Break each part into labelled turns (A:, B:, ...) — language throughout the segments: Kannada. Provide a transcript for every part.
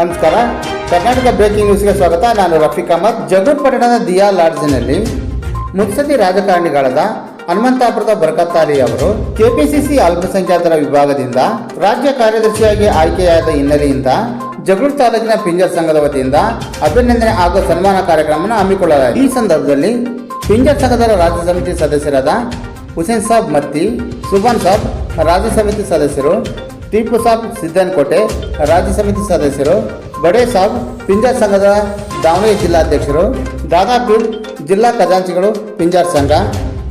A: ನಮಸ್ಕಾರ. ಕರ್ನಾಟಕ ಬ್ರೇಕಿಂಗ್ ನ್ಯೂಸ್ಗೆ ಸ್ವಾಗತ. ನಾನು ರಫೀಕ್ ಅಹಮದ್. ಜಗಳೂರು ಪಟ್ಟಣದ ದಿಯಾ ಲಾಡ್ಜ್ನಲ್ಲಿ ಮುತ್ಸದಿ ರಾಜಕಾರಣಿಗಳಾದ ಹನುಮಂತಾಪುರದ ಬರ್ಕತ್ ಅಲಿ ಅವರು ಕೆಪಿಸಿಸಿ ಅಲ್ಪಸಂಖ್ಯಾತರ ವಿಭಾಗದಿಂದ ರಾಜ್ಯ ಕಾರ್ಯದರ್ಶಿಯಾಗಿ ಆಯ್ಕೆಯಾದ ಹಿನ್ನೆಲೆಯಿಂದ ಜಗಳೂರು ತಾಲೂಕಿನ ಪಿಂಜರ್ ಸಂಘದ ವತಿಯಿಂದ ಅಭಿನಂದನೆ ಹಾಗೂ ಸನ್ಮಾನ ಕಾರ್ಯಕ್ರಮವನ್ನು ಹಮ್ಮಿಕೊಳ್ಳಲಾಗಿದೆ. ಈ ಸಂದರ್ಭದಲ್ಲಿ ಪಿಂಜರ್ ಸಂಘದ ರಾಜ್ಯ ಸಮಿತಿ ಸದಸ್ಯರಾದ ಹುಸೇನ್ ಸಾಬ್ ಮತ್ತಿ ಸುಬಾನ್ ಸಾಬ್, ರಾಜ್ಯ ಸಮಿತಿ ಸದಸ್ಯರು ಟಿಪ್ಪು ಸಾಬ್ ಸಿದ್ದನಕೋಟೆ ರಾಜ್ಯ ಸಮಿತಿ ಸದಸ್ಯರು, ಬಡೇ ಸಾಬ್ ಪಿಂಜಾರ್ ಸಂಘದ ದಾವಣಗೆರೆ ಜಿಲ್ಲಾಧ್ಯಕ್ಷರು, ದಾದಾಪೀರ್ ಜಿಲ್ಲಾ ಖಜಾಂಚಿಗಳು ಪಿಂಜಾರ್ ಸಂಘ,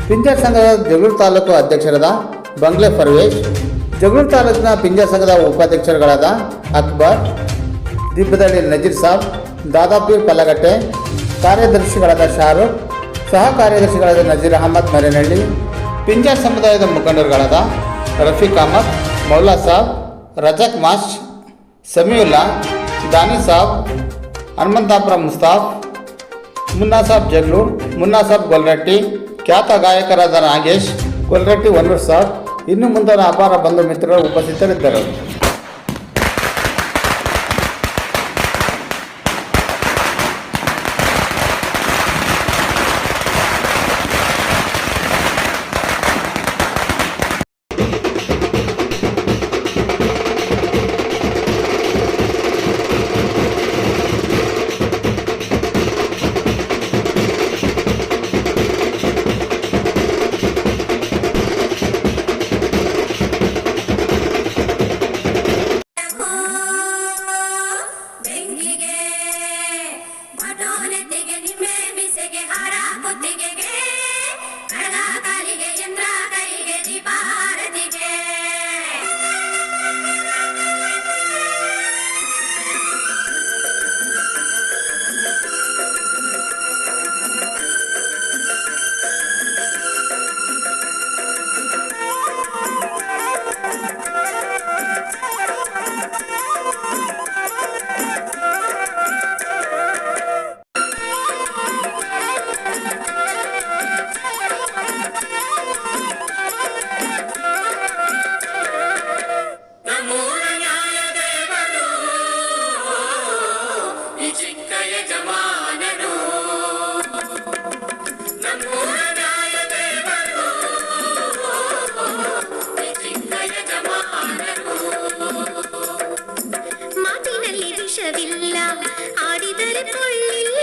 A: ಪಿಂಜಾರ್ ಸಂಘದ ಜಗಳೂರು ತಾಲೂಕು ಅಧ್ಯಕ್ಷರಾದ ಬಂಗ್ಲೆ ಪರ್ವೇಶ್, ಜಗಳೂರು ತಾಲೂಕಿನ ಪಿಂಜಾರ್ ಸಂಘದ ಉಪಾಧ್ಯಕ್ಷರುಗಳಾದ ಅಕ್ಬರ್ ದಿಬ್ಬದಳ್ಳಿ ನಜೀರ್ ಸಾಬ್, ದಾದಾಪೀರ್ ಪಲ್ಲಗಟ್ಟೆ, ಕಾರ್ಯದರ್ಶಿಗಳಾದ ಶಾರುಖ್, ಸಹ ಕಾರ್ಯದರ್ಶಿಗಳಾದ ನಜೀರ್ ಅಹಮದ್ ಮರೇನಹಳ್ಳಿ, ಪಿಂಜಾರ್ ಸಮುದಾಯದ ಮುಖಂಡರುಗಳಾದ ರಫೀಕ್ ಅಹಮದ್ ಮೌಲಾ ಸಾಬ್, ರಜಕ್ ಮಾಶ್ ಸಮೀವುಲ್ಲಾ ದಾನಿ ಸಾಬ್, ಹನುಮಂತಾಪುರ ಮುಸ್ತಾಫ್, ಮುನ್ನಾ ಸಾಬ್ ಜಗ್ಲೂರ್ ಮುನ್ನಾ ಸಾಬ್ ಗೊಲ್ರಟ್ಟಿ, ಖ್ಯಾತ ಗಾಯಕರಾದ ನಾಗೇಶ್, ಗೊಲ್ರಟ್ಟಿ ವನ್ನೂರ್ ಸಾಬ್, ಇನ್ನು ಮುಂದಿನ ಅಪಾರ ಬಂಧು ಮಿತ್ರರು ಉಪಸ್ಥಿತರಿದ್ದರು.
B: ಬಿಸೆಗೆ ಹಾರ ಕುತ್ತಿಗೆಗೆ ആടിതര പൊള്ളി